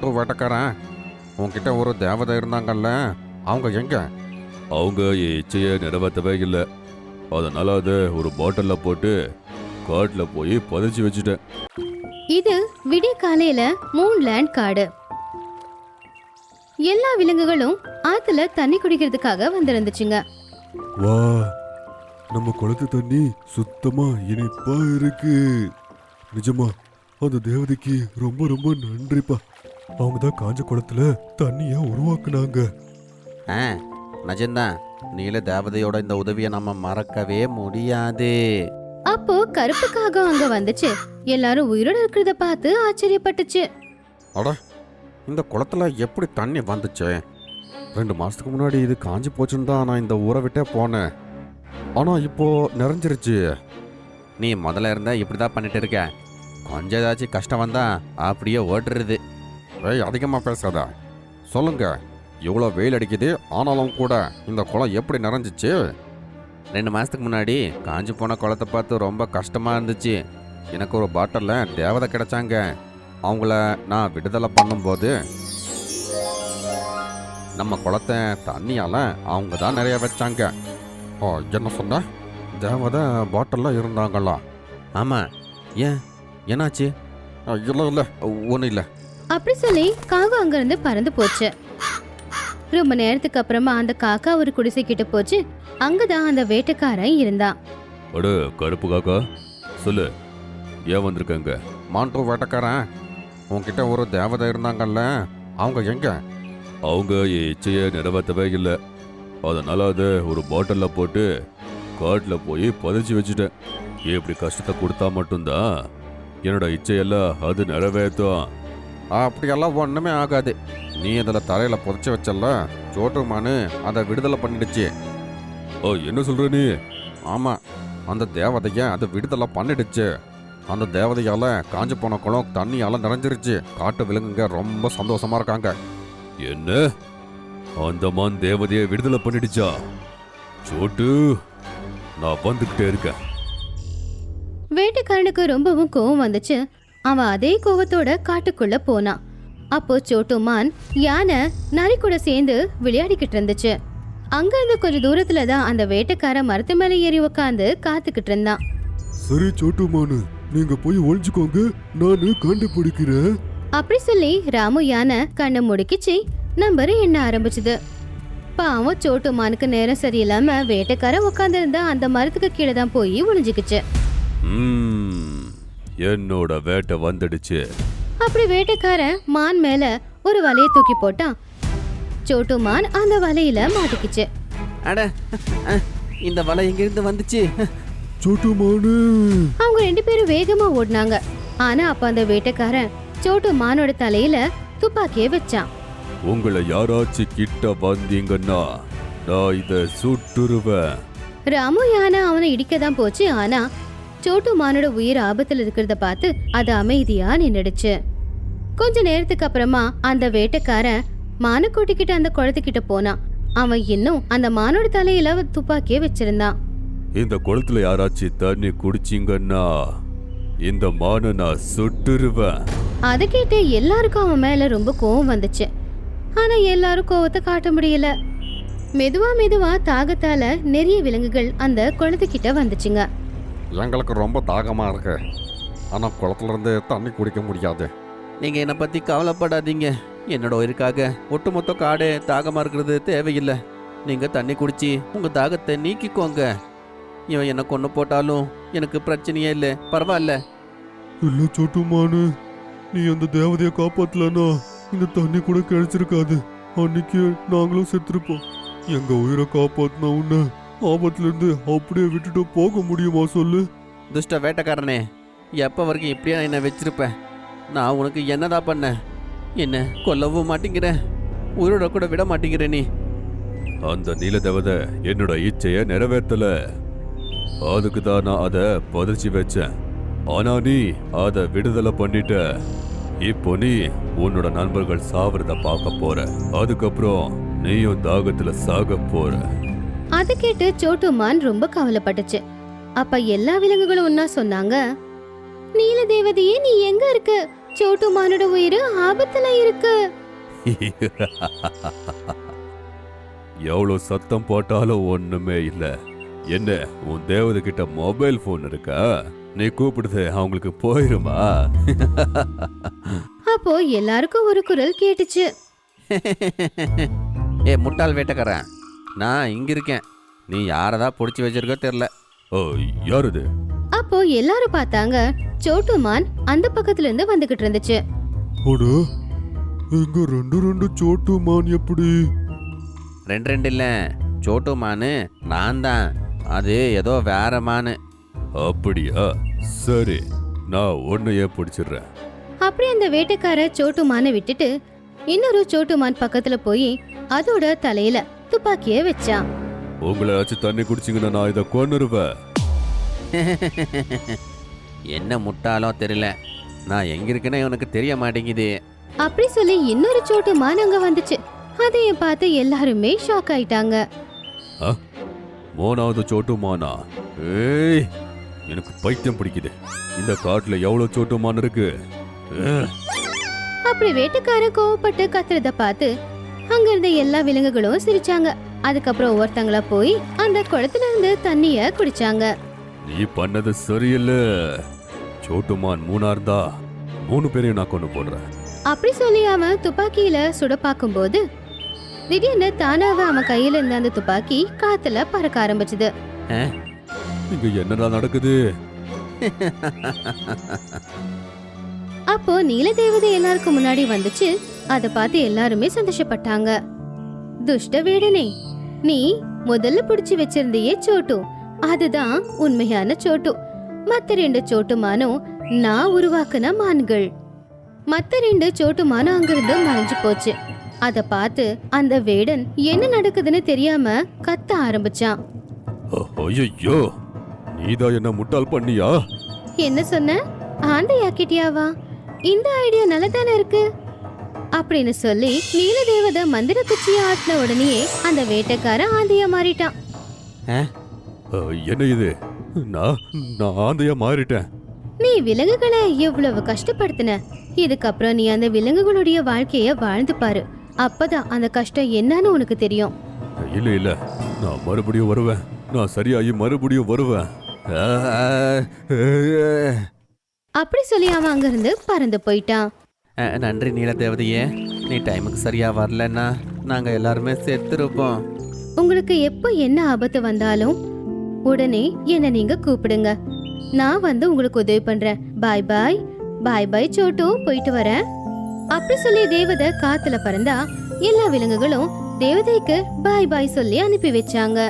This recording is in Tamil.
மாண்டு வேட்டக்காரன். உன்கிட்ட ஒரு தேவதை இருந்தாங்கல்ல அவங்க எங்க? அவங்க இச்சையை நிறைவேற்றவே இல்லை. அதனால அதை ஒரு பாட்டில்ல போட்டு காட்டில் போய் புதைச்சி வச்சுட்டேன். இது விடிய காலையில மூன்லேண்ட் காடு. எல்லா விலங்குகளும் ஆத்துல தண்ணி குடிக்கிறதுக்காக வந்திருந்துச்சுங்க. வா நம்ம குளத்து தண்ணி சுத்தமா இனிப்பா இருக்கு. நிஜமா அந்த தேவதைக்கு ரொம்ப ரொம்ப நன்றிப்பா. அவங்க தான் காஞ்ச குளத்துல தண்ணிய உருவாக்குனாங்க. ஆ நிஜம்தான் நீல தேவதையோட இந்த உதவியை நம்ம மறக்கவே முடியாது. அப்போ கருப்பு காகம் அங்க வந்துச்சு. எல்லாரும் உயிரோட இருக்கிறத பார்த்து ஆச்சரியப்பட்டுச்சு. அட இந்த குளத்துல எப்படி தண்ணி வந்துச்சு? ரெண்டு மாசத்துக்கு முன்னாடி இது காஞ்சி போச்சுன்னு தான் நான் இந்த ஊரை விட்டே போனேன். ஆனா இப்போ நிறைஞ்சிருச்சு. நீ முதல்ல இருந்தா இப்படி தான் பண்ணிட்டு இருக்க. கொஞ்சம் ஏதாச்சும் கஷ்டம் வந்தா அப்படியே ஓட்டுறது. ஏய் அதிகமாக பேசாத. சொல்லுங்க இவ்வளோ வெயில் அடிக்குது ஆனாலும் கூட இந்த குளம் எப்படி நிறைஞ்சிச்சு? ரெண்டு மாதத்துக்கு முன்னாடி காஞ்சி போன குளத்தை பார்த்து ரொம்ப கஷ்டமாக இருந்துச்சு. எனக்கு ஒரு பாட்டிலில் தேவதை கிடைச்சாங்க. அவங்கள நான் விடுதலை பண்ணும்போது நம்ம குளத்தை தண்ணியால் அவங்க தான் நிறைய வச்சாங்க. ஓ என்ன சொன்ன? தேவதை பாட்டிலில் இருந்தாங்களா? ஆமாம் ஏன்? என்னாச்சு? இல்லை இல்லை ஒன்றும் இல்லை. அப்படி சொல்லி காகம் அங்கிருந்து பறந்து போச்சு. ரொம்ப நேரத்துக்கு அப்புறமா அந்த காக்கா ஒரு குடிசை கிட்ட போச்சு. அங்கதான் அந்த வேட்டைக்காரன் இருந்தான். அட கருப்பு காக்கா. சொல்லு ஏன் வந்திருக்கங்க மாண்டு வேட்டக்காரன். உன்கிட்ட ஒரு தேவதை இருந்தாங்கல்ல அவங்க எங்க? அவங்க என் இச்சையை நிறைவேற்றவே இல்லை. அதனால அதை ஒரு பாட்டில்ல போட்டு காட்டில் போய் புதைச்சி வச்சுட்டேன். இப்படி கஷ்டத்தை கொடுத்தா மட்டும்தான் என்னோட இச்சையெல்லாம் அது நிறைவேற்றும். அப்படியெல்லாம் ஒன்றுமே ஆகாது. நீ அதில் தலையில் புதைச்சி வச்சல்ல சோட்டுமானு அதை விடுதலை பண்ணிடுச்சு. ஓ என்ன சொல்ற நீ? ஆமாம் அந்த தேவதையை அதை விடுதலை பண்ணிடுச்சு. அந்த தேவதையால் காஞ்சு போன குளம் தண்ணியால் நிறைஞ்சிருச்சு. காட்டு விலங்குங்க ரொம்ப சந்தோஷமா இருக்காங்க. என்ன? அந்த மான் தேவதையை விடுதலை பண்ணிடுச்சா? சோட்டு நான் வந்துகிட்டே இருக்கேன். வேட்டைக்காரனுக்கு ரொம்பவும் கோவம் வந்துச்சு. அவன் அதே கோவத்தோட காட்டுக்குள்ள போனான் அப்போ சோட்டுமான் யானை நரி கூட சேர்ந்து விளையாடிக்கிட்டு இருந்துச்சு. அங்க இருந்து கொஞ்ச தூரத்துல தான் அந்த வேட்டைக்காரன் மரத்து மேல ஏறி உட்காந்து காத்துக்கிட்டு இருந்தான். சரி சோட்டுமானு நீங்க போய் ஒளிஞ்சுக்கோங்க. நானு கண்டுபிடிக்கிறேன் அப்படி சொல்லி ராமு யானை கண்ணை முடுக்கிச்சு. நம்பர் எண்ண ஆரம்பிச்சுது. பாவம் சோட்டுமானுக்கு நேரம் சரியில்லாம வேட்டைக்காரன் உட்காந்துருந்த அந்த மரத்துக்கு கீழே தான் போய் ஒளிஞ்சுக்கிச்சு. என்னோட வேட்டை வந்துடுச்சு. அப்படி வேட்டைக்காரன் மான் மேல ஒரு வலைய தூக்கி போட்டான் சோட்டு மான் அந்த வலையில மாட்டிக்கிச்சு. அட இந்த வலை எங்கிருந்து வந்துச்சு? சோட்டுமானு அவங்க ரெண்டு பேரும் வேகமா ஓடினாங்க. ஆனா அப்ப அந்த வேட்டைக்காரன் சோட்டு மானோட தலையில துப்பாக்கியை வச்சான். உங்களை யாராச்சும் கிட்ட வந்தீங்கன்னா நான் இத சுட்டுருவேன். ராமு யானை அவனை இடிக்க தான் போச்சு. ஆனா சோட்டு மானோட உயிர் ஆபத்துல இருக்கிறத பார்த்து அது அமைதியா நின்னுடுச்சு. கொஞ்ச நேரத்துக்கு அப்புறமா அந்த வேட்டைக்காரன் மான கூட்டிக்கிட்டு அந்த குளத்துக்கிட்ட போனான் அவன் இன்னும் அந்த மானோட தலையில துப்பாக்கியை வச்சிருந்தான். இந்த குளத்துல யாராச்சும் தண்ணி குடிச்சீங்கன்னா இந்த மானை நான் சுட்டுருவேன். அதை கேட்டு எல்லாருக்கும் அவன் மேல ரொம்ப கோவம் வந்துச்சு. ஆனா எல்லாரும் கோவத்தை காட்ட முடியல. மெதுவா மெதுவா தாகத்தால நிறைய விலங்குகள் அந்த குளத்துக்கிட்ட வந்துச்சுங்க. எங்களுக்கு ரொம்ப தாகமாக இருக்கு. ஆனால் குளத்துல இருந்து தண்ணி குடிக்க முடியாது. நீங்கள் என்னை பற்றி கவலைப்படாதீங்க. என்னோட உயிருக்காக ஒட்டுமொத்த காடு தாகமாக இருக்கிறது தேவையில்லை. நீங்கள் தண்ணி குடிச்சு உங்கள் தாகத்தை நீக்கிக்கோங்க. இவன் என்னை கொண்டு போட்டாலும் எனக்கு பிரச்சனையே இல்லை. பரவாயில்ல. இல்ல சோட்டுமானு நீ அந்த தேவதைய காப்பாத்தலனா இந்த தண்ணி கூட கிடைச்சிருக்காது. அன்னைக்கு நாங்களும் செத்துருப்போம். எங்க உயிரை காப்பாத்தின உன்னை ஆபத்துல இருந்து அப்படியே விட்டுட்டு போக முடியுமா சொல்லு? துஷ்ட வேட்டைக்காரனே எப்போ வரைக்கும் இப்படியே என்னை வச்சிருப்பேன் நான் உனக்கு என்னடா பண்ணேன் என்ன கொல்லவும் மாட்டேங்கிற. உயிரோட கூட விட மாட்டேங்கிற நீ. அந்த நீல தேவதை என்னோட இச்சைய நிறைவேற்றல. அதுக்கு தான் நான் அதை புதைச்சி வச்சேன். ஆனா நீ அதை விடுதலை பண்ணிட்ட. இப்போ நீ உன்னோட நண்பர்கள் சாவறத பார்க்க போற. அதுக்கப்புறம் நீயும் தாகத்துல சாக போற. அதை கேட்டு சோட்டுமான் ரொம்ப கவலைப்பட்டுச்சு. அப்ப எல்லா விலங்குகளும் ஒன்னா சொன்னாங்க நீல தேவதையே நீ எங்க இருக்க? சோட்டு மானோட உயிர் ஆபத்துல இருக்கு. எவ்வளோ சத்தம் போட்டாலும் ஒண்ணுமே இல்ல. என்ன உன் தேவதை கிட்ட மொபைல் போன் இருக்கா? நீ கூப்பிடுது அவங்களுக்கு போயிருமா? அப்போ எல்லாருக்கும் ஒரு குரல் கேட்டுச்சு. ஏ முட்டாள் வேட்டைக்காரன். நான் இங்க இருக்கேன். நீ யாரதா பிடிச்சி வச்சிருக்கோ தெரியல ஓ யாருது? அப்போ எல்லாரும் பார்த்தாங்க சோட்டு மான் அந்த பக்கத்துல இருந்து வந்துகிட்டு இருந்துச்சு. அட எங்க ரெண்டு ரெண்டு சோட்டு மான் எப்படி? ரெண்டு ரெண்டு இல்ல சோட்டு மானு நான் தான். அது ஏதோ வேற மானு. அப்படியா? சரி நான் உன்னையே பிடிச்சிடுறேன். அப்படி அந்த வேட்டைக்கார சோட்டு மானை விட்டுட்டு இன்னொரு சோட்டு மான் பக்கத்துல போய் அதோட தலையில துப்பாக்கிய வச்சான். உங்களை ஆச்சு தண்ணி குடிச்சிங்கன்னா நான் இதை கொன்னுருவேன். என்ன முட்டாளோ தெரியல. நான் எங்க இருக்கேன்னு உனக்கு தெரிய மாட்டேங்குது. அப்படி சொல்லி இன்னொரு சோட்டு மான் அங்க வந்துச்சு. அதையும் பார்த்து எல்லாருமே ஷாக் ஆயிட்டாங்க. மூணாவது சோட்டு மானா? ஏய் எனக்கு பைத்தியம் பிடிக்குது. இந்த காட்டுல எவ்வளவு சோட்டு மான் இருக்கு? அப்படி வேட்டைக்காரன் கோவப்பட்டு கத்துறத பார்த்து அங்க இருந்த எல்லா விலங்குகளும் சிரிச்சாங்க. அதுக்கப்புறம் ஒவ்வொருத்தங்களா போய் அந்த குளத்துல இருந்து தண்ணிய குடிச்சாங்க. நீ பண்ணது சரியில்லை. சோட்டு மான் மூணா இருந்தா மூணு பேரையும் நான் கொண்டு போடுறேன். அப்படி சொல்லி அவன் துப்பாக்கியில சுட பார்க்கும்போது திடீர்னு தானாவே அவன் கையில இருந்த அந்த துப்பாக்கி காத்துல பறக்க ஆரம்பிச்சது. இங்க என்னடா நடக்குது? அப்போ நீல தேவதை எல்லாருக்கும் முன்னாடி வந்துச்சு. அத பார்த்து எல்லாருமே சந்தோஷப்பட்டாங்க. துஷ்ட வேடனே நீ முதல்ல பிடிச்சு வச்சிருந்தியே சோட்டு. அதுதான் உண்மையான சோட்டு. மத்த ரெண்டு சோட்டு மானும் நான் உருவாக்குன மான்கள். மத்த ரெண்டு சோட்டு மானும் அங்கிருந்து மறைஞ்சு போச்சு. அத பார்த்து அந்த வேடன் என்ன நடக்குதுன்னு தெரியாம கத்த ஆரம்பிச்சான். ஐயோ நீதான் என்ன முட்டாள் பண்ணியா? என்ன சொன்ன? ஆண்டையாக்கிட்டியாவா இந்த ஐடியா நல்லதானே இருக்கு? அப்படின்னு சொல்லி நீலதேவதை மந்திர குச்சியை ஆட்டின உடனேயே அந்த வேட்டைக்காரன் ஆந்தையா மாறிட்டான். என்ன இது? நான் நான் ஆந்தையா மாறிட்டேன். நீ விலங்குகளை எவ்வளவு கஷ்டப்படுத்தின? இதுக்கப்புறம் நீ அந்த விலங்குகளுடைய வாழ்க்கைய வாழ்ந்து பாரு. அப்பதான் அந்த கஷ்டம் என்னன்னு உனக்கு தெரியும். இல்ல இல்ல. நான் மறுபடியும் வருவேன். நான் சரியாகி மறுபடியும் வருவேன். அப்படி சொல்லி அவன் அங்கிருந்து பறந்து போயிட்டான். நன்றி நீல தேவதையே நீ டைமுக்கு சரியா வரலன்னா நாங்க எல்லாருமே செத்துருப்போம். உங்களுக்கு எப்போ என்ன ஆபத்து வந்தாலும் உடனே என்ன நீங்க கூப்பிடுங்க. நான் வந்து உங்களுக்கு உதவி பண்றேன். பாய் பாய். பாய் பாய் சோட்டு போயிட்டு வரேன். அப்படி சொல்லி தேவதை காத்துல பறந்தா எல்லா விலங்குகளும் தேவதைக்கு பாய் பாய் சொல்லி அனுப்பி வச்சாங்க.